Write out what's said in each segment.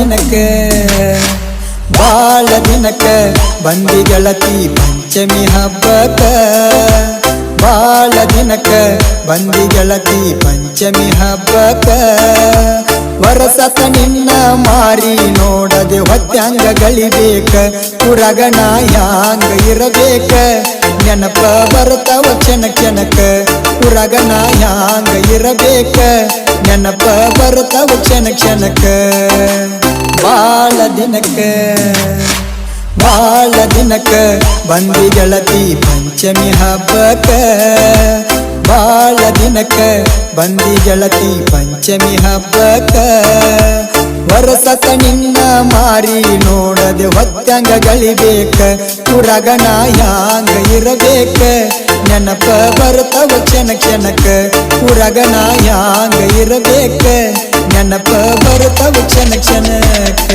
ದಿನಕ್ಕ, ಬಾಳ ದಿನಕ್ಕೆ ಬಂದಿ ಗೆಳತಿ ಪಂಚಮಿ ಹಬ್ಬಕ ಬಾಳ ದಿನಕ್ಕೆ ಬಂದಿ ಗೆಳತಿ ಪಂಚಮಿ ಹಬ್ಬಕ ವರಸತ ನಿನ್ನ ಮಾರಿ ನೋಡದೆ ಹೊತ್ಯಾಂಗ ಗಳಿಬೇಕ ಉರಗಣ ಯಾಂಗ ಇರಬೇಕ. ನೆನಪ ಬರ್ತವ ಕ್ಷಣ ಕ್ಷಣಕ ಉರಗಣ ಯಾಂಗ ಇರಬೇಕ. ನೆನಪ ಬರ್ತವ ಕ್ಷಣ ಕ್ಷಣಕ್ಕ. ಬಾಳ ದಿನಕ್ಕ ಬಾಳ ದಿನಕ್ಕ ಬಂದಿ ಗೆಳತಿ ಪಂಚಮಿ ಹಬ್ಬಕ್ಕ. ಬಾಳ ದಿನಕ್ಕ ಬಂದಿ ಗೆಳತಿ ಪಂಚಮಿ ಹಬ್ಬಕ್ಕ. ವರಸತ ನಿನ್ನ ಮಾರಿ ನೋಡದೆ ಹೊತ್ತಂಗ ಗಳಿಬೇಕ ಉರಗಣ ಯಾಂಗ ಇರಬೇಕ. ನೆನಪ ಬರ್ತಾವ ಕ್ಷಣ ಕ್ಷಣಕ್ಕ ಉರಗಣ ಯಾಂಗ ಇರಬೇಕ. ನೆನಪ ಬರ್ತಾವ ಕ್ಷಣ ಕ್ಷಣಕ್ಕ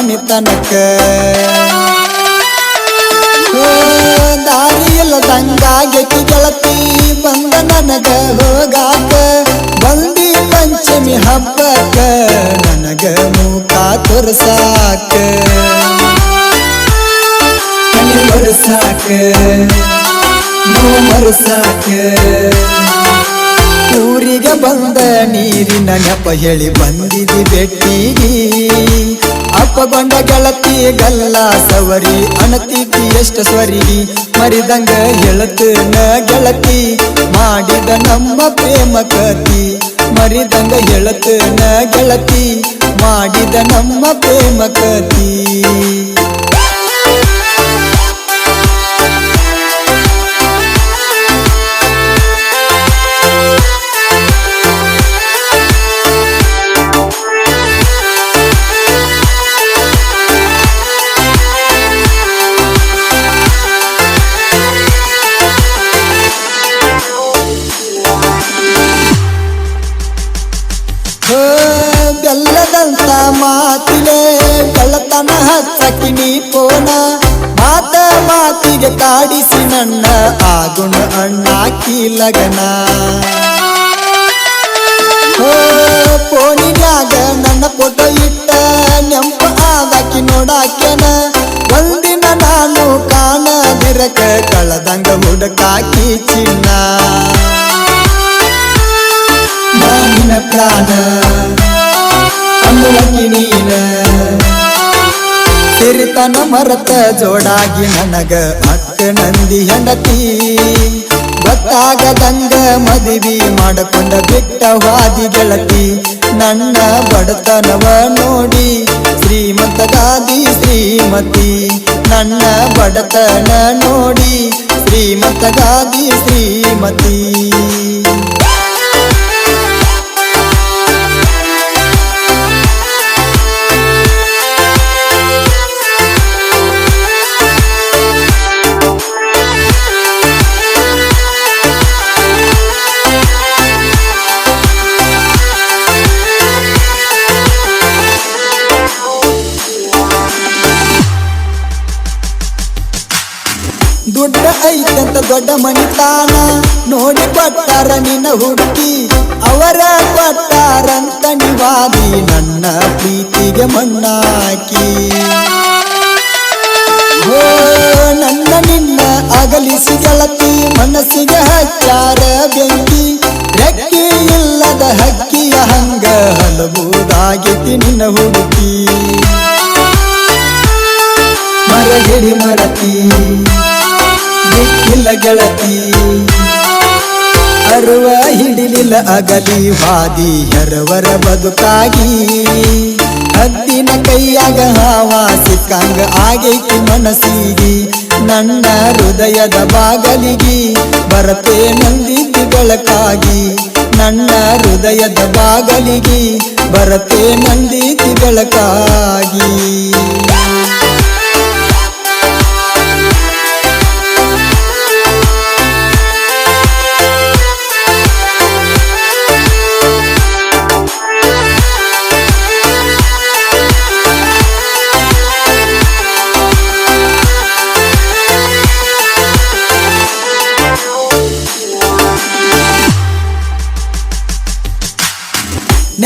ಮನಿತನಕ ಓ, ದಾರಿ ಇಲ್ಲದಂಗಾಗೈತಿ ಗೆಳತಿ ಬಂದ ನನಗ ಹೋಗಾಕ. ಬಂದಿ ಪಂಚಮಿ ಹಬ್ಬಕ್ಕ ನನಗ ಮೂಕ ತೋರ್ಸಾಕ. ನೋವು ಮರೆಸಾಕ. ಊರಿಗೆ ಬಂದ ನೀರಿನ ನೆಪ ಹೇಳಿ ಬಂದಿದಿ ಬೆಟ್ಟಿಗಿ. ಅಪ್ಪಗೊಂಡ ಗೆಳತಿ ಗಲ್ಲ ಸವರಿ ಅಣತಿಗಿ ಎಷ್ಟ ಸ್ವರಿ, ಮರಿದಂಗ ಹೇಳತನ ಗೆಳತಿ? ಮಾಡಿದ ನಮ್ಮ ಪ್ರೇಮ ಕತಿ ಮರಿದಂಗ ಹೇಳತನ ಗೆಳತಿ? ಮಾಡಿದ ನಮ್ಮ ಪ್ರೇಮ ಕತಿ ಕಳ್ಳತನ ಹಚ್ಚಕಿ ನೀ ಪೋನ ಮಾತ ಮಾತಿಗೆ ತಾಡಿಸಿ ನನ್ನ ಆಗುಣ ಅಣ್ಣಾಕಿ ಲಗನ ಹೋ ಪೋಣಿನ್ಯಾಗ ನನ್ನ ಫೋಟೋ ಇಟ್ಟ, ನೆಂಪ ಆದಾಕಿ ನೋಡಾಕ್ಯನ. ಒಂದಿನ ನಾನು ಕಾಣದಿರಕ ಕಳದಂಗ ಹುಡುಕಾಕಿ ಚಿನ್ನ. ನಾನಿನ ಪ್ರಾಣ ಅಂಗುಳಕಿ ನೀನ ಸಿರಿತನ ಮರತ ಜೋಡಾಗಿ ನನಗ ಅಕ್ಕ ನಂದಿ ಹೆಂಡತಿ. ಗೊತ್ತಾಗದಂಗ ಮದುವೆ ಮಾಡಕೊಂಡ ಬಿಟ್ಟವಾದಿ ಗೆಳತಿ ನನ್ನ ಬಡತನವ ನೋಡಿ. ಶ್ರೀಮಂತ ಗಾದಿ ಶ್ರೀಮತಿ, ನನ್ನ ಬಡತನ ನೋಡಿ. ಶ್ರೀಮಂತ ಗಾದಿ ಶ್ರೀಮತಿ. ದೊಡ್ಡ ಮಣಿತಾನ. ನೋಡಿ ಪಟ್ಟಾರ ನಿನ್ನ ಹುಡುಕಿ. ಅವರ ಕೊಟ್ಟಾರಂತ ನಿವಾದಿ ನನ್ನ ಪ್ರೀತಿಗೆ ಮಣ್ಣಾಕಿ. ಓ, ನನ್ನ ನಿನ್ನ ಅಗಲಿಸಿ ಗೆಳತಿ ಮನಸ್ಸಿಗೆ ಹಚ್ಚಾರ ಬೆಂಕಿ. ರೆಕ್ಕಿ ಇಲ್ಲದ ಹಕ್ಕಿಯ ಹಂಗ ಹಲವುದಾಗಿತಿ ನಿನ್ನ ಹುಡುಕಿ. ಮರಗಿಡಿ ಮರತಿ ದಿಕ್ಕಿಲ್ಲ ಗೆಳತಿ. ಅರುವ ಹಿಡಿಲಿಲ್ಲ ಅಗಲಿ ವಾದಿ ಹರವರ ಬದುಕಾಗಿ. ಹದ್ದಿನ ಕೈಯಾಗ ಹಾವಾ ಸಿಕ್ಕಂಗ ಆಗೈತಿ ಮನಸ್ಸಿಗಿ. ನನ್ನ ಹೃದಯದ ಬಾಗಲಿಗಿ ಬರತೆ ನಂದಿತಿ ಬೆಳಕಾಗಿ. ನನ್ನ ಹೃದಯದ ಬಾಗಲಿಗೆ ಬರತೆ ನಂದಿತಿ ಬೆಳಕಾಗಿ.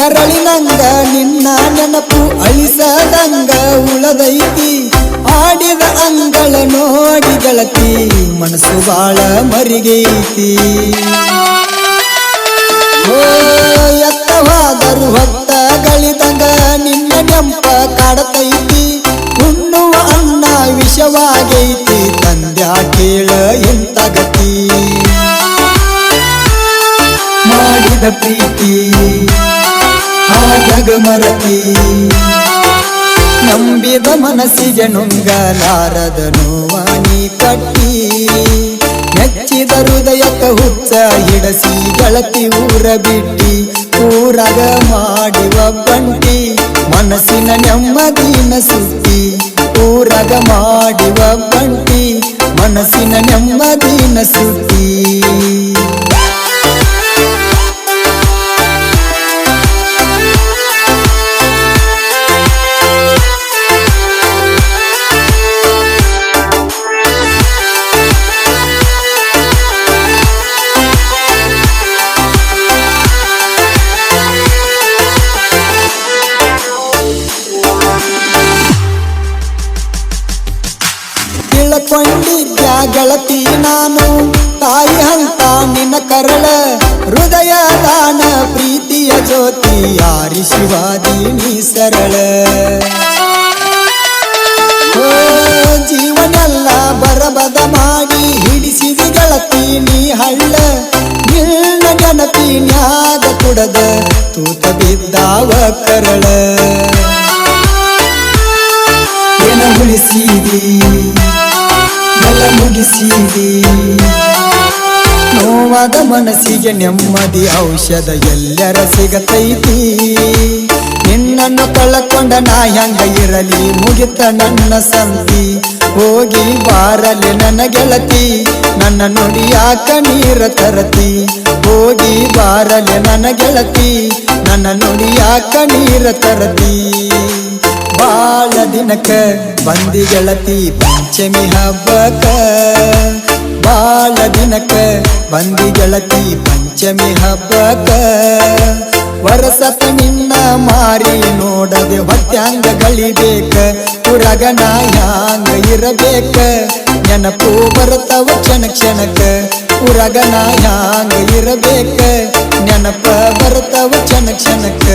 ನೆರಳಿನಂಗ ನಿನ್ನ ನೆನಪು ಅಳಿಸದಂಗ ಉಳದೈತಿ. ಆಡಿದ ಅಂಗಳ ನೋಡಿ ಗೆಳತಿ ಮನಸ್ಸು ಬಾಳ ಮರಿಗೈತಿ. ಎತ್ತವಾದರು ಹೊತ್ತ ಗಳಿದಂಗ ನಿನ್ನ ನೆಂಪ ಕಾಡತೈತಿ. ಉಣ್ಣುವ ಅನ್ನ ವಿಷವಾಗೈತಿ. ಮರತಿ. ನಂಬಿದ ಮನಸ್ಸಿಗೆ ನುಂಗಲಾರದ ನೋವಾನಿ ಕಟ್ಟಿ ಮೆಚ್ಚಿದ ಹೃದಯಕ್ಕ ಹುಚ್ಚ ಹಿಡಸಿ ಗಳತಿ ಊರ ಬಿಟ್ಟಿ. ಊರಗ ಮಾಡಿವ ಬಂಟಿ, ಮನಸ್ಸಿನ ನೆಮ್ಮದಿನ ಸುತ್ತಿ ಊರಗ ಮಾಡಿವ ಬಂಟಿ, ಮನಸ್ಸಿನ ನೆಮ್ಮದಿನ ಸುತ್ತಿ ಆರಿಸುವಾದಿ ನೀ ಸರಳ. ಜೀವನೆಲ್ಲ ಬರಬದ ಮಾಡಿ ಹಿಡಿಸಿದ ಗೆಳತಿ ನೀ ಹಳ್ಳ. ನಿನ್ನ ನೆನಪಿನ್ಯಾಗ ಕುಡದ ತೂತ ಬಿದ್ದಾವ ಕರಳ. ಏನ ಉಳಿಸಿದಿ? ನೆಲ ಮುಗಿಸಿದಿ? ನೋವಾದ ಮನಸ್ಸಿಗೆ ನೆಮ್ಮದಿ ಔಷಧ ಎಲ್ಲರ ಸಿಗತೈತಿ. ನಿನ್ನನ್ನು ಕಳಕೊಂಡ ನಾ ಹೆಂಗ ಇರಲಿ? ಮುಗಿತ ನನ್ನ ಸಂತಿ. ಹೋಗಿ ಬಾರಲಿ ನನ್ನ ಗೆಳತಿ. ನನ್ನ ನುಡಿಯಾಕ ನೀರ ತರತಿ? ಹೋಗಿ ಬಾರಲಿ ನನ್ನ ಗೆಳತಿ. ನನ್ನ ನುಡಿಯಾಕ ನೀರ ತರತಿ? ಬಾಳ ದಿನಕ ಬಂದಿ ಗೆಳತಿ, ಪಂಚಮಿ ಹಬ್ಬಕ ಬಾಳ ದಿನಕ ಬಂದಿ ಗೆಳತಿ ಪಂಚಮಿ ಹಬ್ಬಕ ವರಸತ ನಿನ್ನ ಮಾರಿ ನೋಡದೆ ಹೊತ್ಯಾಂಗ ಗಳಿಬೇಕ ಉರಗನ ಹ್ಯಾಂಗ ಇರಬೇಕ. ನೆನಪು ಬರುತ್ತವ ಕ್ಷಣ ಕ್ಷಣಕ ಉರಗನ ಹ್ಯಾಂಗ ಇರಬೇಕ. ನೆನಪ ಬರುತ್ತವ ಕ್ಷಣ ಕ್ಷಣಕ